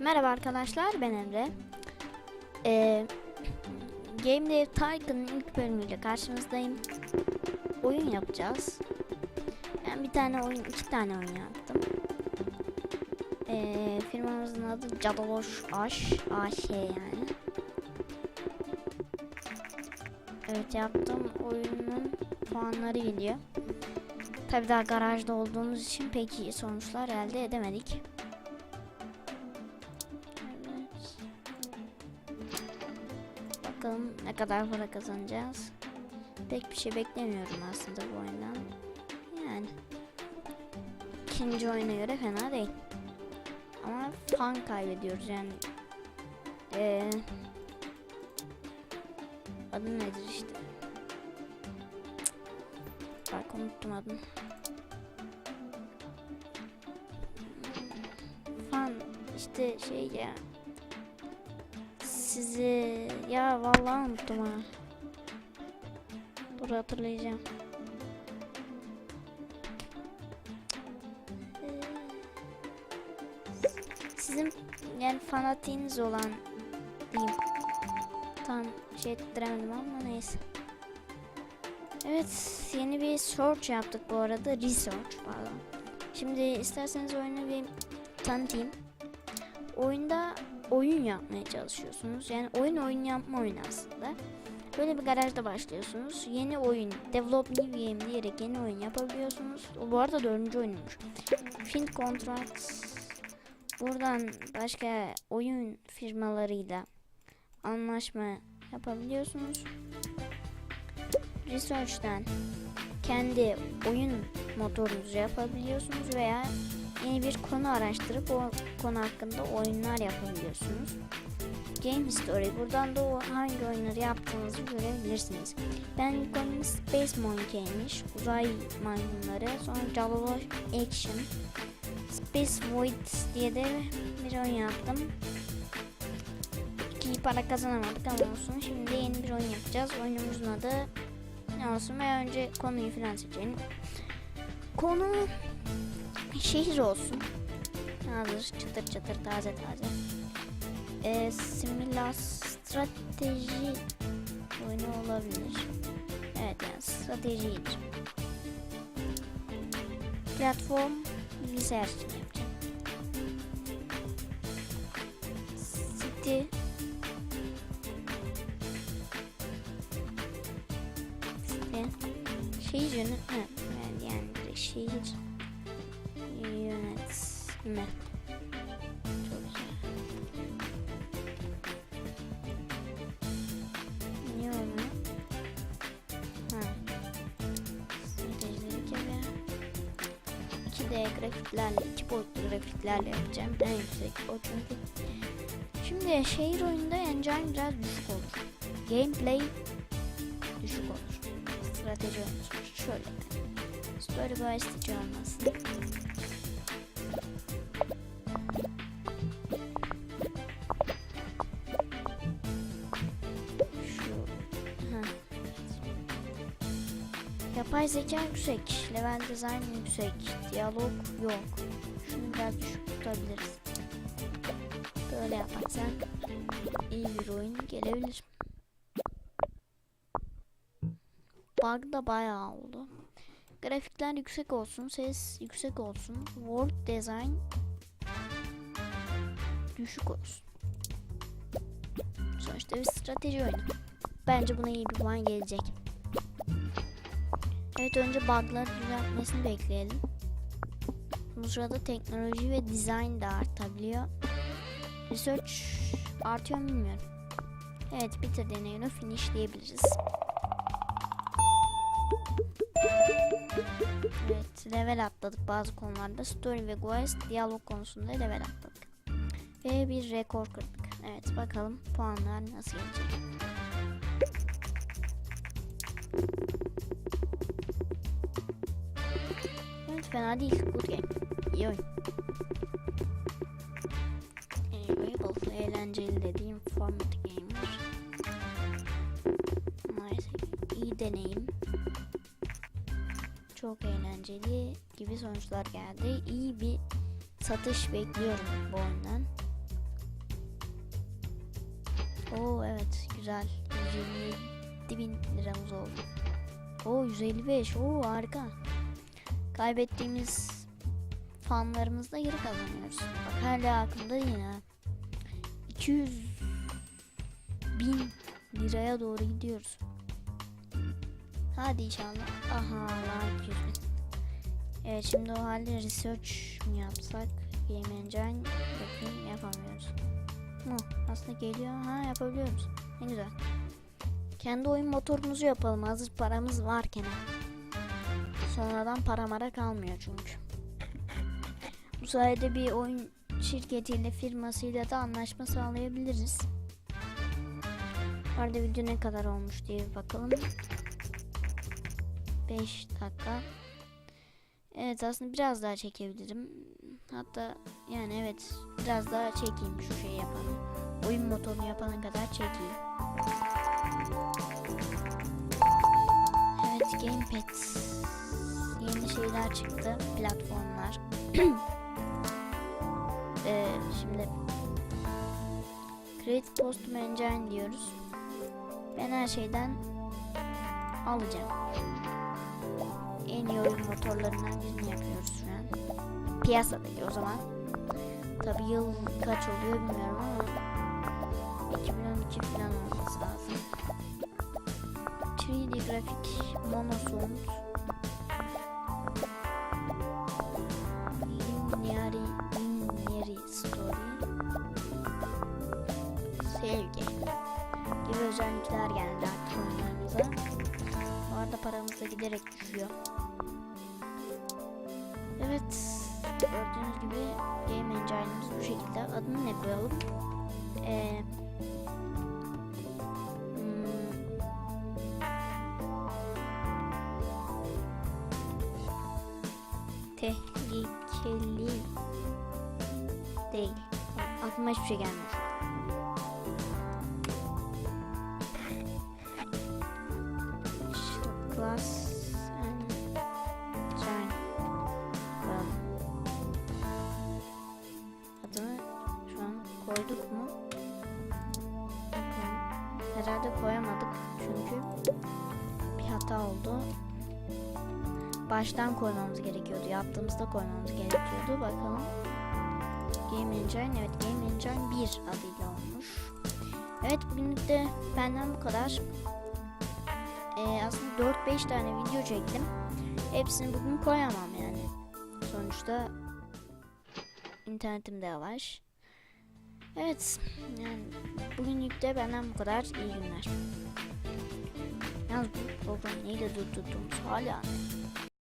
Merhaba arkadaşlar ben Emre. Ee, Game Dev Tycoon'un ilk bölümüyle karşınızdayım. Oyun yapacağız. Ben bir tane oyun, iki tane oyun yaptım. Ee, firmamızın adı Cadaloş Aş, AŞ yani. Evet yaptım oyunun puanları gidiyor. Tabi daha garajda olduğumuz için pek iyi sonuçlar elde edemedik. Bakalım ne kadar para kazanacağız. Pek bir şey beklemiyorum aslında bu oyundan. Yani ikinci oyuna göre fena değil. Ama fan kaybediyoruz yani. Ee, adı nedir işte. Bak unuttum adını. Fan işte şey ya sizi ya vallahi unuttum ha. Dur hatırlayacağım. Sizin yani fanatiğiniz olan diyeyim. Tam şey ettiremedim ama neyse. Evet yeni bir search yaptık bu arada. Research pardon. Şimdi isterseniz oyunu bir tanıtayım. Oyunda oyun yapmaya çalışıyorsunuz. Yani oyun oyun yapma oyunu aslında. Böyle bir garajda başlıyorsunuz. Yeni oyun, develop new game diyerek yeni oyun yapabiliyorsunuz. O bu arada dördüncü oyunmuş. Fin contracts. Buradan başka oyun firmalarıyla anlaşma yapabiliyorsunuz. Research'ten kendi oyun motorunuzu yapabiliyorsunuz veya yeni bir konu araştırıp o konu hakkında oyunlar yapabiliyorsunuz. Game History. Buradan da o hangi oyunları yaptığınızı görebilirsiniz. Ben ilk oyunum Space Monkey'miş. Uzay maymunları. Sonra Jalaloş Action. Space Void diye de bir oyun yaptım. İyi para kazanamadık ama olsun. Şimdi yeni bir oyun yapacağız. Oyunumuzun adı ne olsun ve önce konuyu falan seçelim. Konu şehir olsun. Hazır çıtır çıtır taze taze. Ee, simüla strateji oyunu olabilir. Evet yani stratejidir. Platform bilgisayar için yapacağım. City City Şehir ha, yani, yani şehir güzel. Niye? Ha. Stratejileri kere. 2D grafiklerle, 2 boyutlu grafiklerle yapacağım. En yüksek o çünkü. Şimdi şehir oyunda engine biraz düşük olur. Gameplay düşük olur. Strateji sonuçta. şöyle. Story based hiç Yapay zeka yüksek. Level design yüksek. Diyalog yok. Şunu biraz düşük tutabiliriz. Böyle yaparsak iyi bir oyun gelebilir. Bug da bayağı oldu. Grafikler yüksek olsun, ses yüksek olsun. World design düşük olsun. Sonuçta bir strateji oyunu. Bence buna iyi bir puan gelecek. Evet önce bug'ları düzeltmesini bekleyelim. Bu sırada teknoloji ve design de artabiliyor. Research artıyor mu bilmiyorum. Evet bitirdiğine göre finish. Evet level atladık bazı konularda. Story ve quest diyalog konusunda level atladık. Ve bir rekor kırdık. Evet bakalım puanlar nasıl gelecek. Fena değil. Good game. İyi oyun. Enjoyable, eğlenceli dediğim format gamer. Maalesef iyi deneyim. Çok eğlenceli gibi sonuçlar geldi. İyi bir satış bekliyorum bu oyundan. Oo evet güzel. 127 bin liramız oldu. Oo 155. Oo harika. Kaybettiğimiz fanlarımızla geri kazanıyoruz. Bak hala aklımda ha. 200 bin liraya doğru gidiyoruz. Hadi inşallah. Aha 200 bin. Evet şimdi o halde research mi yapsak? Game Engine bakayım yapamıyoruz. Mu aslında geliyor. Ha yapabiliyoruz. Ne güzel. Kendi oyun motorumuzu yapalım. Hazır paramız varken. Sonradan para mara kalmıyor çünkü. Bu sayede bir oyun şirketiyle firmasıyla da anlaşma sağlayabiliriz. Bu video ne kadar olmuş diye bir bakalım. 5 dakika. Evet aslında biraz daha çekebilirim. Hatta yani evet biraz daha çekeyim şu şeyi yapalım. Oyun motorunu yapana kadar çekeyim. Evet gamepad şeyler çıktı platformlar. Ee, şimdi Create Post Engine diyoruz. Ben her şeyden alacağım. En iyi oyun motorlarından birini yapıyoruz şu an. Piyasadaki o zaman. Tabi yıl kaç oluyor bilmiyorum ama 2012 falan olması lazım. 3D grafik monosound giderek düşüyor. Evet. Gördüğünüz gibi Game Engine'ımız bu şekilde. Adını ne koyalım? Ee, hmm, tehlikeli değil. Aklıma hiçbir şey gelmiyor. Baştan koymamız gerekiyordu. Yaptığımızda koymamız gerekiyordu. Bakalım. Game Engine evet Game Engine 1 adıyla olmuş. Evet bugünlük de benden bu kadar. Ee, aslında 4-5 tane video çektim. Hepsini bugün koyamam yani. Sonuçta internetim de yavaş. Evet yani bugünlük de benden bu kadar. İyi günler. Yalnız bu program neyle durdurduğumuz hala anlamadım.